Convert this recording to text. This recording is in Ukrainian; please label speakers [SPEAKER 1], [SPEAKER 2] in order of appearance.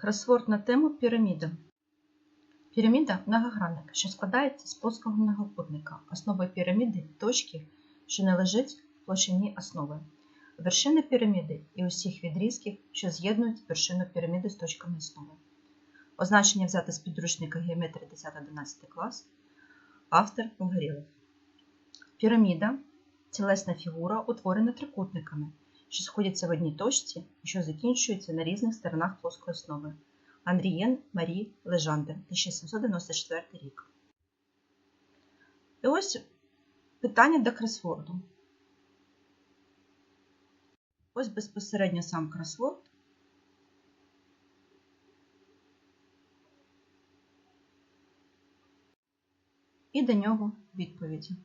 [SPEAKER 1] Кросворд на тему піраміда. Піраміда многогранник, що складається з плоского многокутника. Основою піраміди точки, що не лежить в площині основи. Вершини піраміди і усіх відрізків, що з'єднують вершину піраміди з точками основи. Означення взяте з підручника геометрії 10-11 клас. Автор Погорєлов. Піраміда тілесна фігура, утворена трикутниками, що сходяться в одній точці і що закінчуються на різних сторонах плоскої основи. Андрієн Марі Лежандер, 1794 рік. І ось питання до кросворду. Ось безпосередньо сам кросворд. І до нього відповіді.